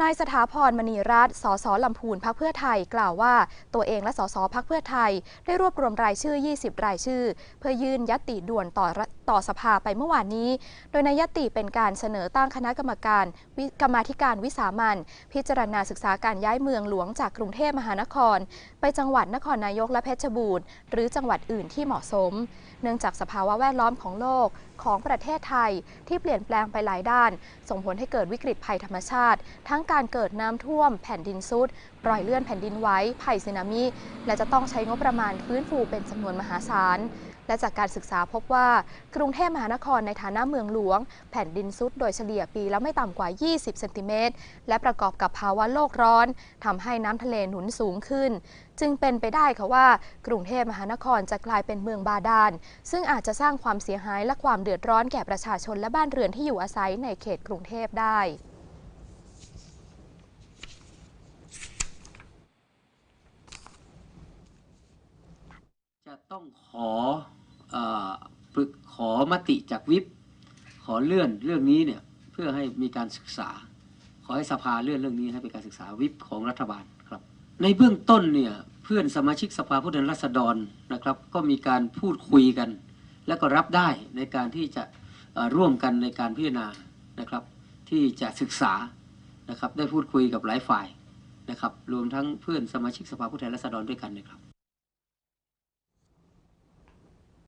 นายสถาพรมณีรัตน์ สสลำพูนพักเพื่อไทยกล่าวว่า ตัวเองและสสพักเพื่อไทย ได้รวบรวมรายชื่อ 20 รายชื่อ เพื่อยื่นยติด่วนต่อรั ต่อสภาไปเมื่อวานนี้ โดยในยติเป็นการเสนอตั้งคณะกรรมการกรรมาธิการวิสามันพิจารณาศึกษาการย้ายเมืองหลวงจากกรุงเทพมหานคร ไปจังหวัดนครนายกและเพชรบูรณ์ หรือจังหวัดอื่นที่เหมาะสม เนื่องจากสภาวะแวดล้อมของโลกของประเทศไทยที่เปลี่ยนแปลงไปหลายด้าน ส่งผลให้เกิดวิกฤตภัยธรรมชาติ ทั้งการเกิดน้ำท่วม แผ่นดินซุดรอยเลื่อนแผ่นดินไหว้ภัยสึนามิ และจะต้องใช้งบประมาณฟื้นฟูเป็นจำนวนมหาศาล และจากการศึกษาพบว่า กรุงเทพมหานครในฐานะเมืองหลวง แผ่นดินซุดโดยเฉลี่ยปีละไม่ต่ำกว่า 20 เซนติเมตร และประกอบกับภาวะโลกร้อนทำให้น้ำทะเลหนุนสูงขึ้น จึงเป็นไปได้ค่ะว่า กรุงเทพมหานครจะกลายเป็นเมืองบาดาล ซึ่งอาจจะสร้างความเสียหายและความเดือดร้อนแก่ประชาชนและบ้านเรือนที่อยู่อาศัยในเขตกรุงเทพได้ ต้องขอเอ่อปรึกขอมติจากวิปขอเลื่อนเรื่องนี้เนี่ยเพื่อให้มีการศึกษา ขอให้สภาเลื่อนเรื่องนี้ให้เป็นการศึกษาวิปของรัฐบาลครับ ในเบื้องต้นเนี่ยเพื่อนสมาชิกสภาผู้แทนราษฎรนะครับ ก็มีการพูดคุยกัน และก็รับได้ในการที่จะร่วมกันในการพิจารณานะครับ ที่จะศึกษานะครับได้พูดคุยกับหลายฝ่ายนะครับ รวมทั้งเพื่อนสมาชิกสภาผู้แทนราษฎรด้วยกันนะครับ